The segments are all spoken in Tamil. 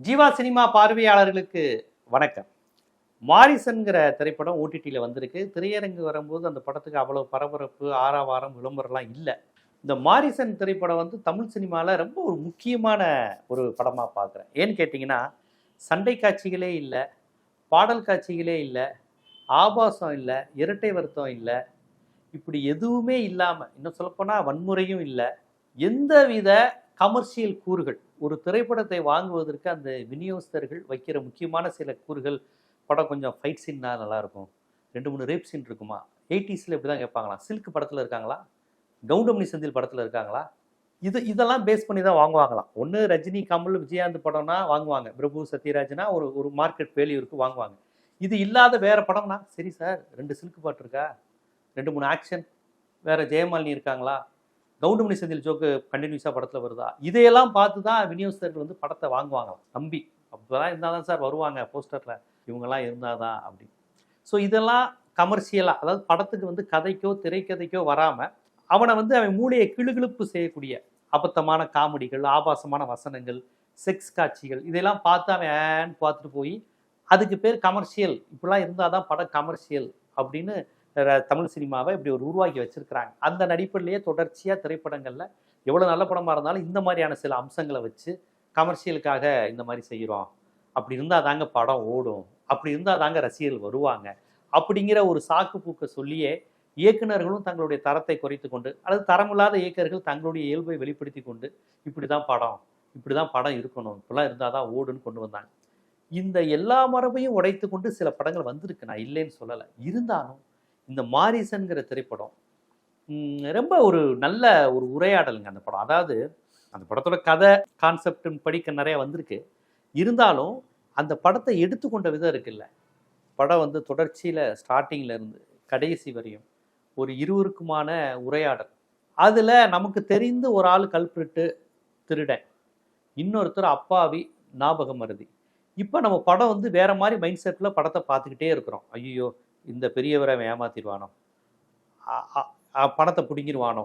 ஜீவா சினிமா பார்வையாளர்களுக்கு வணக்கம். மாரிசன்கிற திரைப்படம் ஓடிடியில் வந்திருக்கு. திரையரங்கு வரும்போது அந்த படத்துக்கு அவ்வளோ பரபரப்பு ஆறாவாரம் விளம்பரம்லாம் இல்லை. இந்த மாரிசன் திரைப்படம் வந்து தமிழ் சினிமாவில் ரொம்ப ஒரு முக்கியமான ஒரு படமாக பார்க்குறேன் ஏன்னு கேட்டிங்கன்னா சண்டை காட்சிகளே இல்லை பாடல் காட்சிகளே இல்லை ஆபாசம் இல்லை இரட்டை வருத்தம் இல்லை இப்படி எதுவுமே இல்லாமல் இன்னும் சொல்லப்போனால் வன்முறையும் இல்லை எந்தவித கமர்ஷியல் கூறுகள். ஒரு திரைப்படத்தை வாங்குவதற்கு அந்த விநியோகஸ்தர்கள் வைக்கிற முக்கியமான சில கூறுகள் படம் கொஞ்சம் ஃபைட் சீன்னா நல்லாயிருக்கும். ரெண்டு மூணு ரேப் சீன் இருக்குமா? எயிட்டிஸில் இப்படி தான் கேட்பாங்களா? சில்க் படத்தில் இருக்காங்களா? கவுண்டமணி செந்தில் படத்தில் இருக்காங்களா? இது இதெல்லாம் பேஸ் பண்ணி தான் வாங்குவாங்களாம். ஒன்று ரஜினி கமல் விஜயகாந்த் படம்னா வாங்குவாங்க. பிரபு சத்யராஜ்னா ஒரு ஒரு மார்க்கெட் வேல்யூருக்கு வாங்குவாங்க. இது இல்லாத வேறு படம்னா சரி சார் ரெண்டு சில்க் பாட்டு இருக்கா? ரெண்டு மூணு ஆக்ஷன் வேறு ஜெயமாலினி இருக்காங்களா? கவுண்டமணி செந்தில் ஜோக்கு கண்டினியூஸாக படத்தில் வருதா? இதையெல்லாம் பார்த்து தான் விநியோகஸ்தர்கள் வந்து படத்தை வாங்குவாங்களாம் நம்பி. அப்போதான் இருந்தால் தான் சார் வருவாங்க போஸ்டரில். இவங்கெல்லாம் இருந்தால் தான் அப்படி ஸோ இதெல்லாம் கமர்ஷியலாக அதாவது படத்துக்கு வந்து கதைக்கோ திரைக்கதைக்கோ வராமல் அவனை வந்து அவன் மூளையை கிளுகிழுப்பு செய்யக்கூடிய அபத்தமான காமெடிகள் ஆபாசமான வசனங்கள் செக்ஸ் காட்சிகள் இதெல்லாம் பார்த்து அவன் ஏன்னு பார்த்துட்டு போய் அதுக்கு பேர் கமர்ஷியல் இப்படிலாம் இருந்தால் தான் படம் கமர்ஷியல் அப்படின்னு தமிழ் சினிமாவை இப்படி ஒரு உருவாக்கி வச்சிருக்கிறாங்க. அந்த நடிப்பிலேயே தொடர்ச்சியாக திரைப்படங்களில் எவ்வளோ நல்ல படமாக இருந்தாலும் இந்த மாதிரியான சில அம்சங்களை வச்சு கமர்ஷியலுக்காக இந்த மாதிரி செய்கிறோம் அப்படி இருந்தால் தாங்க படம் ஓடும். அப்படி இருந்தால் தாங்க ரசிகர்கள் வருவாங்க. அப்படிங்கிற ஒரு சாக்கு பூக்க சொல்லியே இயக்குனர்களும் தங்களுடைய தரத்தை குறைத்து கொண்டு அல்லது தரமில்லாத இயக்கர்கள் தங்களுடைய இயல்பை வெளிப்படுத்தி கொண்டு இப்படி தான் படம் இப்படி தான் படம் இருக்கணும் இப்படிலாம் இருந்தால் தான் ஓடுன்னு கொண்டு வந்தாங்க. இந்த எல்லா மரபையும் உடைத்து கொண்டு சில படங்கள் வந்திருக்கு. நான் இல்லைன்னு சொல்லலை. இருந்தாலும் இந்த மாரிசன்கிற திரைப்படம் ரொம்ப ஒரு நல்ல ஒரு உரையாடலுங்க அந்த படம். அதாவது அந்த படத்தோட கதை கான்செப்டுன்னு படிக்க நிறைய வந்திருக்கு. இருந்தாலும் அந்த படத்தை எடுத்துக்கொண்ட விதம் இருக்குல்ல. படம் வந்து தொடர்ச்சியில் ஸ்டார்டிங்கில் இருந்து கடைசி வரையும் ஒரு இருவருக்குமான உரையாடல். அதில் நமக்கு தெரிந்து ஒரு ஆள் கல்பிரிட்டு திருடன் இன்னொருத்தர் அப்பாவி ஞாபகம் மருதி இப்போ நம்ம படம் வந்து வேற மாதிரி மைண்ட் செட்டில் படத்தை பார்த்துக்கிட்டே இருக்கிறோம். ஐயோ இந்த பெரியவரை அவன் ஏமாத்திடுவானோ? பணத்தை பிடுங்கிடுவானோ?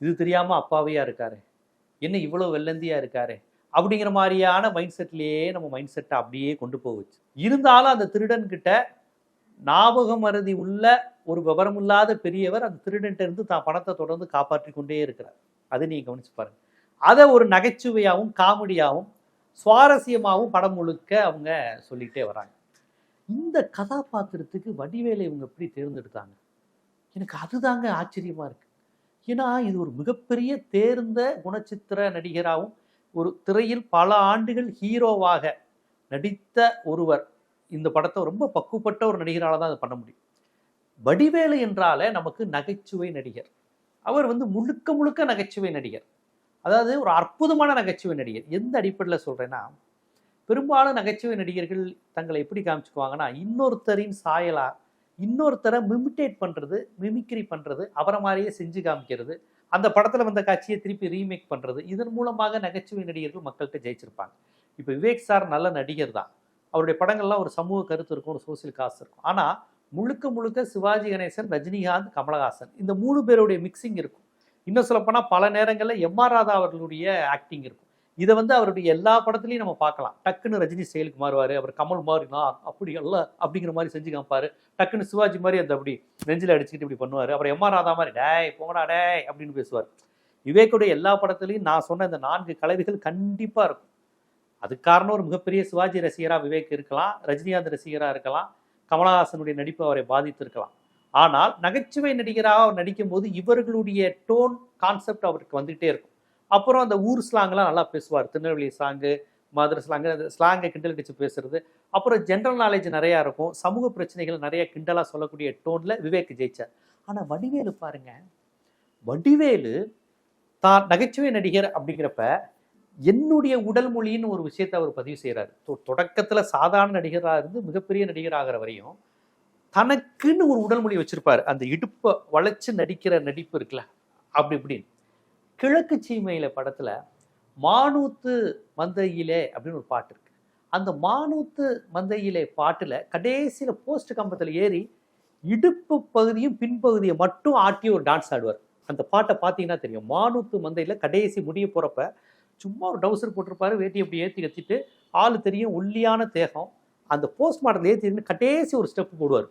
இது தெரியாமல் அப்பாவையாக இருக்காரு. என்ன இவ்வளோ வெள்ளந்தியாக இருக்காரு? அப்படிங்கிற மாதிரியான மைண்ட் செட்லேயே நம்ம மைண்ட் செட்டை அப்படியே கொண்டு போகுச்சு. இருந்தாலும் அந்த திருடன் கிட்ட ஞாபகம் மருதி உள்ள ஒரு விவரம் இல்லாத பெரியவர் அந்த திருடன்ட்ட இருந்து தான் பணத்தை தொடர்ந்து காப்பாற்றி கொண்டே இருக்கிறார். அதை நீங்கள் கவனிச்சு பாருங்க. அதை ஒரு நகைச்சுவையாகவும் காமெடியாகவும் சுவாரஸ்யமாகவும் படம் முழுக்க அவங்க சொல்லிகிட்டே வராங்க. இந்த கதாபாத்திரத்துக்கு வடிவேலை இவங்க எப்படி தேர்ந்தெடுத்தாங்க? எனக்கு அதுதாங்க ஆச்சரியமாக இருக்கு. ஏன்னா இது ஒரு மிகப்பெரிய தேர்ந்த குணச்சித்திர நடிகராகவும் ஒரு திரையில் பல ஆண்டுகள் ஹீரோவாக நடித்த ஒருவர். இந்த படத்தை ரொம்ப பக்குவப்பட்ட ஒரு நடிகரால் தான் அதை பண்ண முடியும். வடிவேலு என்றாலே நமக்கு நகைச்சுவை நடிகர். அவர் வந்து முழுக்க முழுக்க நகைச்சுவை நடிகர். அதாவது ஒரு அற்புதமான நகைச்சுவை நடிகர். எந்த அடிப்படையில் சொல்கிறேன்னா பெரும்பாலும் நகைச்சுவை நடிகர்கள் தங்களை எப்படி காமிச்சுக்குவாங்கன்னா இன்னொருத்தரின் சாயலா இன்னொருத்தரை மிமிட்டேட் பண்ணுறது மிமிக்ரி பண்ணுறது அவரை மாதிரியே செஞ்சு காமிக்கிறது அந்த படத்தில் வந்த காட்சியை திருப்பி ரீமேக் பண்ணுறது இதன் மூலமாக நகைச்சுவை நடிகர்கள் மக்கள்கிட்ட ஜெயிச்சிருப்பாங்க. இப்போ விவேக் சார் நல்ல நடிகர் தான். அவருடைய படங்கள்லாம் ஒரு சமூக கருத்து இருக்கும் ஒரு சோசியல் காசு இருக்கும். ஆனால் முழுக்க முழுக்க சிவாஜி கணேசன் ரஜினிகாந்த் கமலஹாசன் இந்த மூணு பேருடைய மிக்சிங் இருக்கும். இன்னும் சொல்லப்போனால் பல நேரங்களில் எம் ஆர் ராதா அவர்களுடைய ஆக்டிங் இருக்கும். இதை வந்து அவருடைய எல்லா படத்துலையும் நம்ம பார்க்கலாம். டக்குன்னு ரஜினி செயலுக்கு மாறுவார் அவர் கமல் மாறினா அப்படி அல்ல அப்படிங்கிற மாதிரி செஞ்சு காமிப்பார். டக்குன்னு சிவாஜி மாதிரி அந்த அப்படி நெஞ்சில் அடிச்சுக்கிட்டு இப்படி பண்ணுவார். அப்புறம் எம்ஆர் ராதா மாதிரி டேய் போங்கடா டேய் அப்படின்னு பேசுவார். விவேக்குடைய எல்லா படத்துலையும் நான் சொன்ன இந்த நான்கு கலவைகள் கண்டிப்பாக இருக்கும். அதுக்கு காரணம் ஒரு மிகப்பெரிய சிவாஜி ரசிகராக விவேக் இருக்கலாம் ரஜினிகாந்த் ரசிகராக இருக்கலாம் கமலஹாசனுடைய நடிப்பு அவரை பாதித்திருக்கலாம். ஆனால் நகைச்சுவை நடிகராக அவர் நடிக்கும்போது இவர்களுடைய டோன் கான்செப்ட் அவருக்கு வந்துகிட்டே இருக்கும். அப்புறம் அந்த ஊர் ஸ்லாங்லாம் நல்லா பேசுவார். திருநெல்வேலி ஸ்லாங்கு மதுரை ஸ்லாங்கு அந்த ஸ்லாங்கை கிண்டல் அடிச்சு பேசுறது. அப்புறம் ஜென்ரல் நாலேஜ் நிறையா இருக்கும். சமூக பிரச்சனைகள் நிறைய கிண்டலாக சொல்லக்கூடிய டோனில் விவேக் ஜெயிச்சார். ஆனால் வடிவேலு பாருங்க. வடிவேலு தான் நகைச்சுவை நடிகர் அப்படிங்கிறப்ப என்னுடைய உடல் மொழின்னு ஒரு விஷயத்தை அவர் பதிவு செய்கிறார் தொடக்கத்தில் சாதாரண நடிகராக இருந்து மிகப்பெரிய நடிகராகிற வரையும் தனக்குன்னு ஒரு உடல் மொழி வச்சுருப்பார். அந்த இடுப்பை வளைச்சு நடிக்கிற நடிப்பு இருக்குல்ல அப்படி இப்படின்னு. கிழக்கு சீமையில படத்துல மானூத்து மந்தையிலே அப்படின்னு ஒரு பாட்டு இருக்கு. அந்த மானூத்து மந்தையிலே பாட்டுல கடைசியில போஸ்ட் கம்பத்துல ஏறி இடுப்பு பகுதியும் பின்பகுதியை மட்டும் ஆட்டி ஒரு டான்ஸ் ஆடுவார். அந்த பாட்டை பார்த்தீங்கன்னா தெரியும். மானூத்து மந்தையில கடைசி முடிய போறப்ப சும்மா ஒரு டவுசர் போட்டிருப்பாரு. வேட்டி அப்படி ஏற்றி கத்திட்டு ஆள் தெரியும் ஒல்லியான தேகம். அந்த போஸ்ட் மாடல் ஏற்றி கடைசி ஒரு ஸ்டெப் போடுவார்.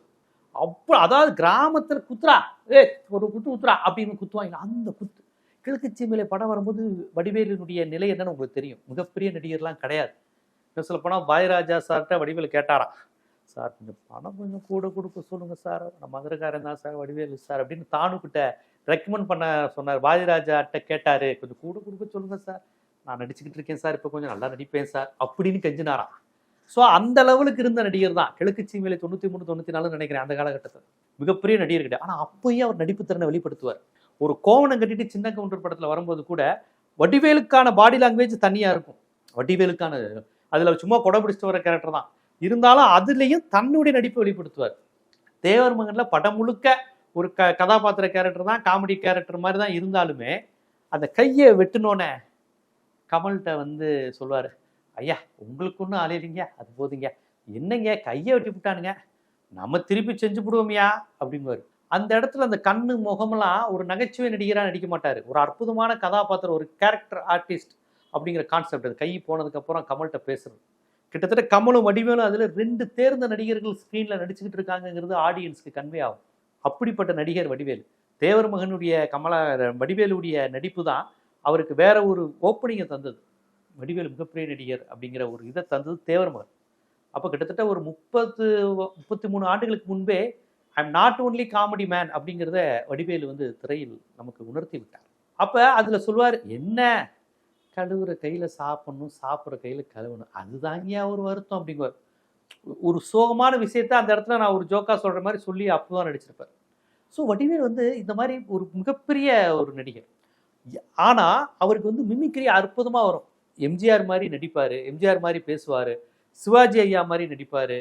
அப்போ அதாவது கிராமத்தில் குத்துறா ஏ ஒரு குத்து குத்துறா அப்படின்னு குத்துவாங்க. அந்த குத்து கிழக்கு சீமையில படம் வரும்போது வடிவேலினுடைய நிலை என்னன்னு உங்களுக்கு தெரியும். மிகப்பெரிய நடிகர்லாம் கிடையாது. இன்னும் சொல்ல போனால் பாயராஜா சார்கிட்ட வடிவேலு கேட்டாராம். சார் கொஞ்சம் பணம் கொஞ்சம் கூட கொடுக்க சொல்லுங்கள் சார். நம்ம மதுரைக்காரன் தான் சார் வடிவேலு சார் அப்படின்னு தானுக்கிட்ட ரெக்கமெண்ட் பண்ண சொன்னார். பாஜிராஜாட்ட கேட்டார். கொஞ்சம் கூட கொடுக்க சொல்லுங்கள் சார். நான் நடிச்சுக்கிட்டு இருக்கேன் சார். இப்போ கொஞ்சம் நல்லா நடிப்பேன் சார் அப்படின்னு கெஞ்சினாராம். ஸோ அந்த லெவலுக்கு இருந்த நடிகர் தான். கிழக்கு சீமையில தொண்ணூற்றி மூணு தொண்ணூற்றி நாலு நினைக்கிறேன் அந்த காலகட்டத்தில். மிகப்பெரிய நடிகர் கிடையாது ஆனால் அப்பயும் அவர் நடிப்பு திறனை வெளிப்படுத்துவார். ஒரு கோவணம் கட்டிட்டு சின்ன கவுண்டர் படத்தில் வரும்போது கூட வடிவேலுக்கான பாடி லாங்குவேஜ் தனியாக இருக்கும். வடிவேலுக்கான அதில் சும்மா கொடை பிடிச்சிட்டு வர கேரக்டர் தான். இருந்தாலும் அதுலேயும் தன்னுடைய நடிப்பை வெளிப்படுத்துவார். தேவர் மகனில் படம் முழுக்க ஒரு க கதாபாத்திர கேரக்டர் தான் காமெடி கேரக்டர் மாதிரி தான் இருந்தாலுமே அந்த கையை வெட்டினோன்னே கமல்கிட்ட வந்து சொல்லுவார் ஐயா உங்களுக்கு ஒன்றும் அலையிறீங்க அது போதுங்க. என்னங்க கையை வெட்டி விட்டானுங்க. நம்ம திருப்பி செஞ்சு விடுவோமியா அப்படிங்குவார். அந்த இடத்துல அந்த கண்ணு முகமெல்லாம் ஒரு நகைச்சுவை நடிகராக நடிக்க மாட்டார். ஒரு அற்புதமான கதாபாத்திரம் ஒரு கேரக்டர் ஆர்டிஸ்ட் அப்படிங்கிற கான்செப்ட் அது. கை போனதுக்கப்புறம் கமல்கிட்ட பேசுறது. கிட்டத்தட்ட கமலும் வடிவேலும் அதில் ரெண்டு தேர்ந்த நடிகர்கள் ஸ்க்ரீனில் நடிச்சுக்கிட்டு இருக்காங்கங்கிறது ஆடியன்ஸ்க்கு கன்வே ஆகும். அப்படிப்பட்ட நடிகர் வடிவேலு. தேவர் மகனுடைய கமலா வடிவேலுடைய நடிப்பு தான் அவருக்கு வேற ஒரு ஓப்பனிங்கை தந்தது. வடிவேலு மிகப்பெரிய நடிகர் அப்படிங்கிற ஒரு இதை தந்தது தேவர் மகன். அப்போ கிட்டத்தட்ட ஒரு முப்பத்து முப்பத்தி மூணு ஆண்டுகளுக்கு முன்பே I'm not only comedy man அப்படிங்கிறத வடிவேலு வந்து திரையில் நமக்கு உணர்த்தி விட்டார். அப்போ அதில் சொல்லுவார் என்ன? கழுவுற கையில் சாப்பிடணும் சாப்பிட்ற கையில் கழுவணும். அதுதாங்கயா ஒரு வருத்தம் அப்படிங்குவார். ஒரு சோகமான விஷயத்த அந்த இடத்துல நான் ஒரு ஜோக்கா சொல்கிற மாதிரி சொல்லி அப்போ தான் நடிச்சிருப்பார். ஸோ வடிவேல் வந்து இந்த மாதிரி ஒரு மிகப்பெரிய ஒரு நடிகர். ஆனால் அவருக்கு வந்து மிமிக்ரி அற்புதமாக வரும். எம்ஜிஆர் மாதிரி நடிப்பார் எம்ஜிஆர் மாதிரி பேசுவார் சிவாஜி ஐயா மாதிரி நடிப்பார்.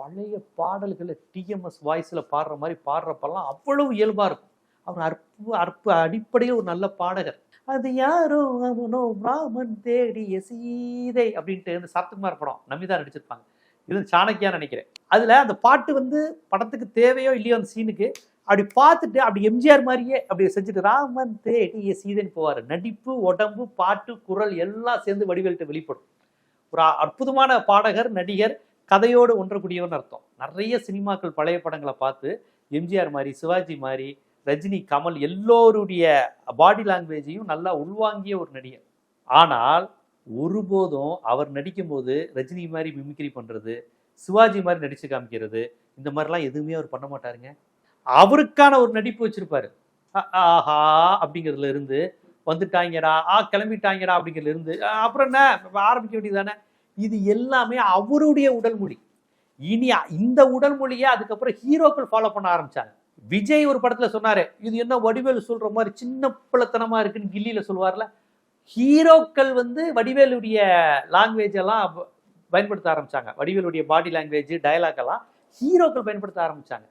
பழைய பாடல்களை டிஎம்எஸ் வாய்ஸில் பாடுற மாதிரி பாடுறப்பெல்லாம் அவ்வளவு இயல்பாக இருக்கும். அவர் அற்பு அற்ப அடிப்படையில் ஒரு நல்ல பாடகர். அது யாரோ அவனோ ராமன் தேடிய சீதை அப்படின்ட்டு இந்த சரத்குமார் படம் நம்பிதான் நடிச்சிருப்பாங்க. இது சாணக்கியா நினைக்கிறேன். அதில் அந்த பாட்டு வந்து படத்துக்கு தேவையோ இல்லையோ அந்த சீனுக்கு அப்படி பார்த்துட்டு அப்படி எம்ஜிஆர் மாதிரியே அப்படி செஞ்சுட்டு ராமன் தேடிய சீதைன்னு போவார். நடிப்பு உடம்பு பாட்டு குரல் எல்லாம் சேர்ந்து வடிவேல்கிட்ட வெளிப்படும். ஒரு அற்புதமான பாடகர் நடிகர் கதையோடு ஒன்றக்கூடியவர்னு அர்த்தம். நிறைய சினிமாக்கள் பழைய படங்களை பார்த்து எம்ஜிஆர் மாதிரி சிவாஜி மாதிரி ரஜினி கமல் எல்லோருடைய பாடி லாங்குவேஜையும் நல்லா உள்வாங்கிய ஒரு நடிகர். ஆனால் ஒருபோதும் அவர் நடிக்கும்போது ரஜினி மாதிரி மிமிக்ரி பண்ணுறது சிவாஜி மாதிரி நடித்து காமிக்கிறது இந்த மாதிரிலாம் எதுவுமே அவர் பண்ண மாட்டாருங்க. அவருக்கான ஒரு நடிப்பு வச்சிருப்பாரு. ஆஹா அப்படிங்கிறதுல இருந்து வந்துட்டாங்கடா ஆ கிளம்பிட்டாங்கடா அப்படிங்கிறதுல இருந்து அப்புறம் என்ன? ஆரம்பிக்க வேண்டியது தானே இது எல்லாமே அவருடைய உடல் மொழி இனி இந்த உடல் மொழியை அதுக்கப்புறம் ஹீரோக்கள் ஃபாலோ பண்ண ஆரம்பிச்சாங்க. விஜய் ஒரு படத்தில் சொன்னாரு இது என்ன வடிவேலு சொல்ற மாதிரி சின்ன பிள்ளைத்தனமா இருக்குன்னு கில்லியில சொல்லுவார்ல? ஹீரோக்கள் வந்து வடிவேலுடைய லாங்குவேஜ் எல்லாம் பயன்படுத்த ஆரம்பிச்சாங்க. வடிவேலுடைய பாடி லாங்குவேஜ் டயலாக் எல்லாம் ஹீரோக்கள் பயன்படுத்த ஆரம்பிச்சாங்க.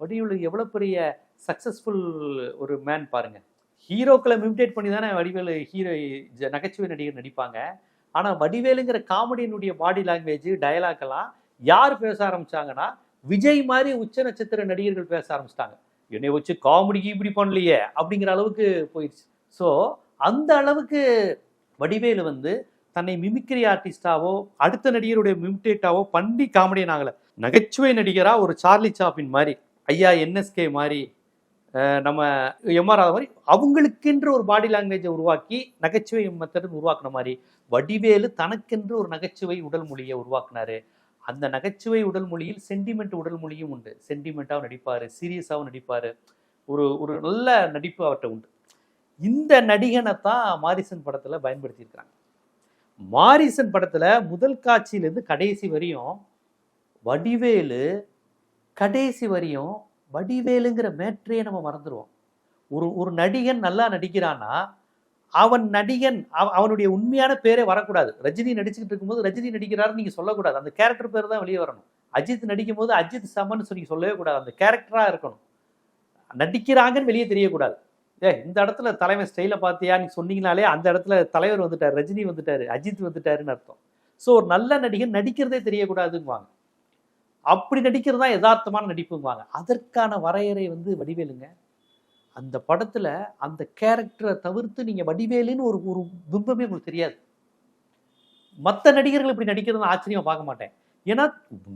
வடிவேலு எவ்வளோ பெரிய சக்சஸ்ஃபுல் ஒரு மேன் பாருங்க. ஹீரோக்களை மிமிடேட் பண்ணி தானே வடிவேலு ஹீரோ நகைச்சுவை நடிகர் நடிப்பாங்க. ஆனால் வடிவேலுங்கிற காமெடியினுடைய பாடி லாங்குவேஜ் டயலாக் எல்லாம் யார் பேச ஆரம்பிச்சாங்கன்னா விஜய் மாதிரி உச்ச நட்சத்திர நடிகர்கள் பேச ஆரம்பிச்சிட்டாங்க. என்னை வச்சு காமெடிக்கு இப்படி பண்ணலையே அப்படிங்கிற அளவுக்கு போயிடுச்சு. ஸோ அந்த அளவுக்கு வடிவேலு வந்து தன்னை மிமிக்ரி ஆர்டிஸ்டாவோ அடுத்த நடிகருடைய மிமிட்டேட்டாவோ பண்ணி காமெடியன் ஆகலை நகைச்சுவை நடிகராக ஒரு சார்லி சாப்பின் மாதிரி ஐயா என்எஸ்கே மாதிரி நம்ம எம்ஆர் மாதிரி அவங்களுக்கென்று ஒரு பாடி லாங்குவேஜை உருவாக்கி நகைச்சுவை மெத்தட் உருவாக்குன மாதிரி வடிவேலு தனக்கென்று ஒரு நகைச்சுவை உடல் மொழியை உருவாக்குனாரு. அந்த நகைச்சுவை உடல் மொழியில் சென்டிமெண்ட் உடல் மொழியும் உண்டு. சென்டிமெண்ட்டாகவும் நடிப்பார் சீரியஸாகவும் நடிப்பார். ஒரு ஒரு நல்ல நடிப்பு அவர்கிட்ட உண்டு. இந்த நடிகனை தான் மாரிசன் படத்தில் பயன்படுத்தியிருக்கிறாங்க. மாரிசன் படத்தில் முதல் காட்சியிலேருந்து கடைசி வரையும் வடிவேலு கடைசி வரையும் வடிவேலுங்கிற மேற்றையே நம்ம மறந்துடுவோம் ஒரு ஒரு நடிகன் நல்லா நடிக்கிறான்னா அவன் நடிகன் அவனுடைய உண்மையான பேரே வரக்கூடாது. ரஜினி நடிச்சுக்கிட்டு இருக்கும்போது ரஜினி நடிக்கிறாருன்னு நீங்கள் சொல்லக்கூடாது. அந்த கேரக்டர் பேர் தான் வெளியே வரணும். அஜித் நடிக்கும் போது அஜித் சமன் சொல்லி சொல்லவே கூடாது. அந்த கேரக்டராக இருக்கணும். நடிக்கிறாங்கன்னு வெளியே தெரியக்கூடாது. ஏ இந்த இடத்துல தலைமை ஸ்டைலை பார்த்தியா நீ சொன்னீங்கனாலே அந்த இடத்துல தலைவர் வந்துட்டார் ரஜினி வந்துட்டார் அஜித் வந்துட்டாருன்னு அர்த்தம். ஸோ ஒரு நல்ல நடிகன் நடிக்கிறதே தெரியக்கூடாதுங்குவாங்க. அப்படி நடிக்கிறது தான் யதார்த்தமான நடிப்புங்குவாங்க அதற்கான வரையறை வந்து வடிவேலுங்க. அந்த படத்தில் அந்த கேரக்டரை தவிர்த்து நீங்கள் வடிவேலுன்னு ஒரு ஒரு பிம்பமே உங்களுக்கு தெரியாது. மற்ற நடிகர்கள் இப்படி நடிக்கிறது ஆச்சரியமாக பார்க்க மாட்டேன். ஏன்னா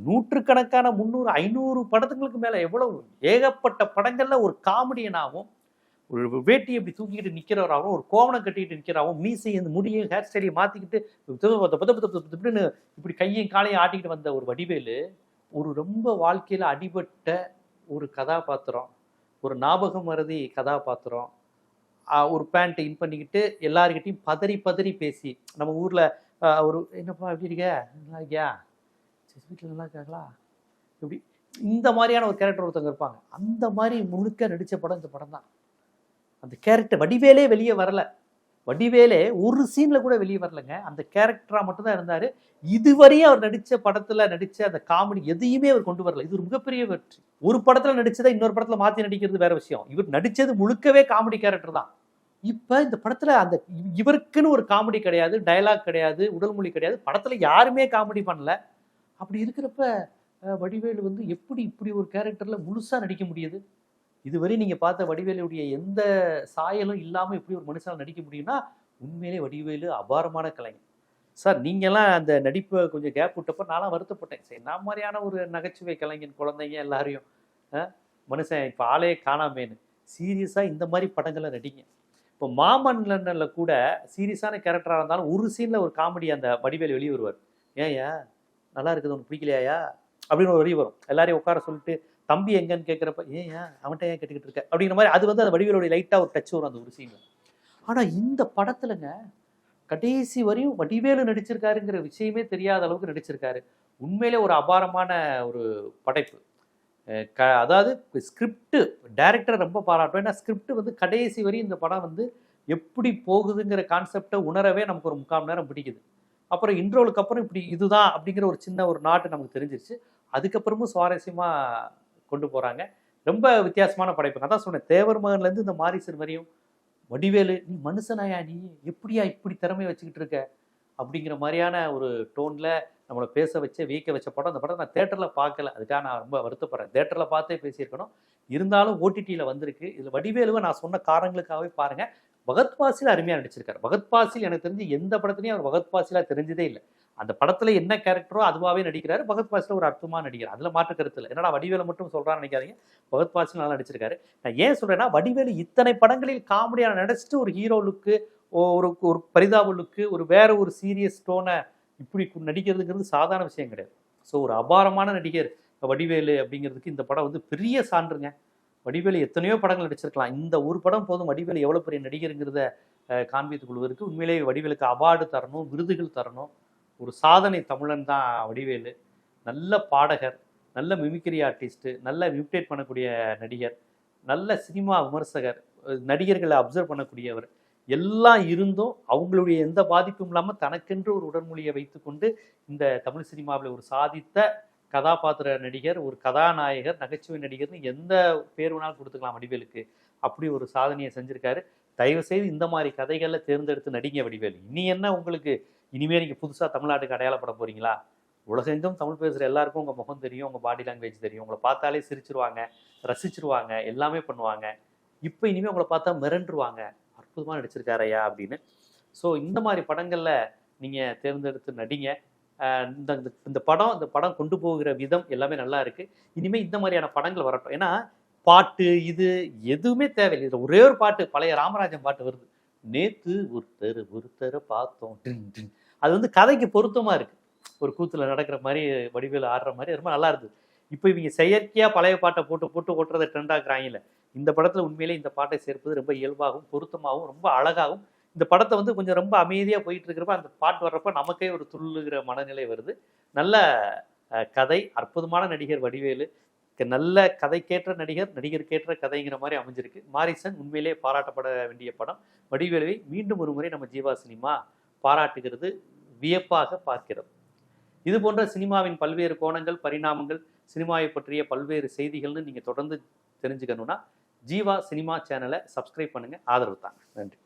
நூற்றுக்கணக்கான முந்நூறு ஐநூறு படத்துங்களுக்கு மேலே எவ்வளவு ஏகப்பட்ட படங்களில் ஒரு காமெடியனாகவும் ஒரு வேட்டி இப்படி தூக்கிட்டு நிற்கிறவராகவும் ஒரு கோவணம் கட்டிக்கிட்டு நிற்கிறாவும் மீசை இந்த முடியும் ஹேர் ஸ்டைலையும் மாற்றிக்கிட்டு இப்படின்னு இப்படி கையும் காலையும் ஆட்டிக்கிட்டு வந்த ஒரு வடிவேலு ஒரு ரொம்ப வாழ்க்கையில் அடிபட்ட ஒரு கதாபாத்திரம். ஒரு ஞாபகம் மருதி கதாபாத்திரம். ஒரு பேண்ட்டை இன் பண்ணிக்கிட்டு எல்லாருக்கிட்டையும் பதறி பதறி பேசி. நம்ம ஊரில் ஒரு என்னப்பா எப்படி இருக்க? நல்லா இருக்கியா? சரி வீட்டில் நல்லா இருக்காங்களா? இப்படி இந்த மாதிரியான ஒரு கேரக்டர் ஒருத்தவங்க இருப்பாங்க. அந்த மாதிரி முழுக்க நடித்த படம் இந்த படம் தான் அந்த கேரக்டர் வடிவேலே வெளியே வரல. வடிவேலே ஒரு சீனில் கூட வெளியே வரலங்க. அந்த கேரக்டராக மட்டும்தான் இருந்தார். இதுவரையும் அவர் நடித்த படத்தில் நடித்த அந்த காமெடி எதையுமே அவர் கொண்டு வரல. இது ஒரு மிகப்பெரிய வெற்றி. ஒரு படத்தில் நடித்ததை இன்னொரு படத்தில் மாற்றி நடிக்கிறது வேற விஷயம். இவர் நடித்தது முழுக்கவே காமெடி கேரக்டர் தான். இப்போ இந்த படத்தில் அந்த இவருக்குன்னு ஒரு காமெடி கிடையாது டயலாக் கிடையாது உடல் மொழி கிடையாது. படத்தில் யாருமே காமெடி பண்ணல. அப்படி இருக்கிறப்ப வடிவேலு வந்து எப்படி இப்படி ஒரு கேரக்டரில் முழுசாக நடிக்க முடியுது? இதுவரை நீங்க பார்த்த வடிவேலுடைய எந்த சாயலும் இல்லாமல் இப்படி ஒரு மனுஷனால் நடிக்க முடியும்னா உண்மையிலே வடிவேலு அபாரமான கலைஞர். சார் நீங்கெல்லாம் அந்த நடிப்பை கொஞ்சம் கேப் விட்டப்போ நான்லாம் வருத்தப்பட்டேன். சரி நான் மாதிரியான ஒரு நகைச்சுவை கலைஞன் குழந்தைங்க எல்லாரையும் மனுஷன் இப்போ ஆளே காணாமேன்னு. சீரியஸாக இந்த மாதிரி படங்களை நடிங்க. இப்போ மாமன்னன்ல கூட சீரியஸான கேரக்டராக இருந்தாலும் ஒரு சீனில் ஒரு காமெடி அந்த வடிவேல் வெளியே வருவார். ஏன் நல்லா இருக்குது உனக்கு பிடிக்கலையா அப்படின்னு ஒரு வரி வரும். எல்லாரையும் உட்கார சொல்லிட்டு தம்பி எங்கன்னு கேட்குறப்ப ஏன் அவன்கிட்ட ஏன் கேட்டுக்கிட்டு இருக்க? அப்படிங்கிற மாதிரி அது வந்து அந்த வடிவேலுடைய லைட்டாக ஒரு டச் வரும் அந்த ஒரு சீனில் ஆனால் இந்த படத்துலங்க கடைசி வரையும் வடிவேலு நடிச்சிருக்காருங்கிற விஷயமே தெரியாத அளவுக்கு நடிச்சிருக்காரு. உண்மையிலே ஒரு அபாரமான ஒரு படைப்பு. க அதாவது ஸ்கிரிப்டு டைரக்டர் ரொம்ப பாராட்டும். ஏன்னா ஸ்கிரிப்ட் வந்து கடைசி வரையும் இந்த படம் வந்து எப்படி போகுதுங்கிற கான்செப்டை உணரவே நமக்கு ஒரு முக்கால் நேரம் பிடிக்குது. அப்புறம் இன்ட்ரோலுக்கு அப்புறம் இப்படி இதுதான் அப்படிங்கிற ஒரு சின்ன ஒரு நாட்டு நமக்கு தெரிஞ்சிருச்சு. அதுக்கப்புறமும் சுவாரஸ்யமாக கொண்டு போகிறாங்க ரொம்ப வித்தியாசமான படைப்புங்க அதான் சொன்னேன் தேவர் மகன்லேருந்து இந்த மாரிசன் வரையும் வடிவேலு நீ மனுஷனாயா நீ? எப்படியா இப்படி திறமைய வச்சுக்கிட்டு இருக்க? அப்படிங்கிற மாதிரியான ஒரு டோனில் நம்மளை பேச வச்ச வீக்க வச்ச படம். அந்த படம் நான் தேட்டரில் பார்க்கல. அதுக்காக நான் ரொம்ப வருத்தப்படுறேன். தேட்டரில் பார்த்தே பேசியிருக்கணும். இருந்தாலும் ஓடிடியில் வந்திருக்கு. இதில் வடிவேலுவை நான் சொன்ன காரணங்களுக்காகவே பாருங்கள் பகத்பாசில் அருமையாக நடிச்சிருக்காரு. பகத்பாசில் எனக்கு தெரிஞ்சு எந்த படத்துலையும் அவர் பகத்பாசிலாக தெரிஞ்சதே இல்லை. அந்த படத்துல என்ன கேரக்டரோ அதுவாகவே நடிக்கிறாரு. பகத் பாசில் ஒரு அற்புதமா நடிக்கிறார். அதில் மாற்று கருத்து இல்லை. என்னடா வடிவேலு மட்டும் சொல்கிறான்னு நினைக்காதீங்க. பகத் பாசில் நல்லா நடிச்சிருக்காரு. நான் ஏன் சொல்கிறேன்னா வடிவேலு இத்தனை படங்களில் காமெடியாக நடிச்சுட்டு ஒரு ஹீரோ லுக்கு ஒரு ஒரு பரிதாப லுக்கு ஒரு வேற ஒரு சீரியஸ் டோனை இப்படி நடிக்கிறதுங்கிறது சாதாரண விஷயம் கிடையாது. ஸோ ஒரு அபாரமான நடிகர் வடிவேலு அப்படிங்கிறதுக்கு இந்த படம் வந்து பெரிய சான்றுங்க. வடிவேலு எத்தனையோ படங்கள் நடிச்சிருக்கலாம். இந்த ஒரு படம் போதும் வடிவேலு எவ்வளோ பெரிய நடிகருங்கிறத காண்பித்துக் கொள்வதற்கு உண்மையிலேயே வடிவேலுக்கு அவார்டு தரணும் விருதுகள் தரணும். ஒரு சாதனை தமிழன் தான் வடிவேலு. நல்ல பாடகர் நல்ல மிமிக்ரி ஆர்டிஸ்ட்டு நல்ல மிமிட்டேட் பண்ணக்கூடிய நடிகர் நல்ல சினிமா விமர்சகர் நடிகர்களை அப்சர்வ் பண்ணக்கூடியவர். எல்லாம் இருந்தும் அவங்களுடைய எந்த பாதிப்பும் இல்லாமல் தனக்கென்று ஒரு உடன்மொழியை வைத்துக்கொண்டு இந்த தமிழ் சினிமாவில் ஒரு சாதித்த கதாபாத்திர நடிகர் ஒரு கதாநாயகர் நகைச்சுவை நடிகர்னு எந்த பேர் வேணாலும் கொடுத்துக்கலாம் வடிவேலுக்கு. அப்படி ஒரு சாதனையை செஞ்சுருக்காரு. தயவு செய்து இந்த மாதிரி கதைகளை தேர்ந்தெடுத்து நடிங்க வடிவேலு. இனி என்ன உங்களுக்கு இனிமேல் நீங்கள் புதுசாக தமிழ்நாட்டுக்கு அடையாளப்பட போறீங்களா? உலகெங்கும் தமிழ் பேசுகிற எல்லாருக்கும் உங்கள் முகம் தெரியும் உங்கள் பாடி லாங்குவேஜ் தெரியும். உங்களை பார்த்தாலே சிரிச்சிருவாங்க ரசிச்சிருவாங்க எல்லாமே பண்ணுவாங்க. இப்போ இனிமேல் உங்களை பார்த்தா மிரண்டுருவாங்க. அற்புதமாக நடிச்சிருக்காரையா அப்படின்னு. ஸோ இந்த மாதிரி படங்களில் நீங்கள் தேர்ந்தெடுத்து நடிங்க. இந்த இந்த- படம் இந்த படம் கொண்டு போகிற விதம் எல்லாமே நல்லா இருக்குது இனிமேல் இந்த மாதிரியான படங்கள் வரட்டும். ஏன்னா பாட்டு இது எதுவுமே தேவையில்லை. இதில் ஒரே ஒரு பாட்டு பழைய ராமராஜன் பாட்டு வருது. நேத்து ஒருத்தர் ஒருத்தரை பார்த்தோம். அது வந்து கதைக்கு பொருத்தமா இருக்கு. ஒரு கூத்துல நடக்கிற மாதிரி வடிவேலு ஆடுற மாதிரி ரொம்ப நல்லா இருந்தது. இப்போ இவங்க செயற்கையா பழைய பாட்டை போட்டு போட்டு ஓட்டுறதை ட்ரெண்ட் ஆக்குறாங்கல்ல. இந்த படத்துல உண்மையிலே இந்த பாட்டை சேர்ப்பது ரொம்ப இயல்பாகவும் பொருத்தமாகவும் ரொம்ப அழகாகவும் இந்த படத்தை வந்து கொஞ்சம் ரொம்ப அமைதியாக போயிட்டு இருக்கிறப்ப அந்த பாட்டு வர்றப்ப நமக்கே ஒரு துள்ளுகிற மனநிலை வருது. நல்ல கதை அற்புதமான நடிகர் வடிவேலு நல்ல கதைக்கேற்ற நடிகர் நடிகருக்கேற்ற கதைங்கிற மாதிரி அமைஞ்சிருக்கு. மாரிசன் உண்மையிலே பாராட்டப்பட வேண்டிய படம். வடிவேலுவை மீண்டும் ஒரு முறை நம்ம ஜீவா சினிமா பாராட்டுகிறது வியப்பாக பார்க்கிறது இது போன்ற சினிமாவின் பல்வேறு கோணங்கள் பரிணாமங்கள் சினிமாவை பற்றிய பல்வேறு செய்திகள்னு நீங்கள் தொடர்ந்து தெரிஞ்சுக்கணும்னா ஜீவா சினிமா சேனலை சப்ஸ்கிரைப் பண்ணுங்கள் ஆதரவு தாங்க. நன்றி.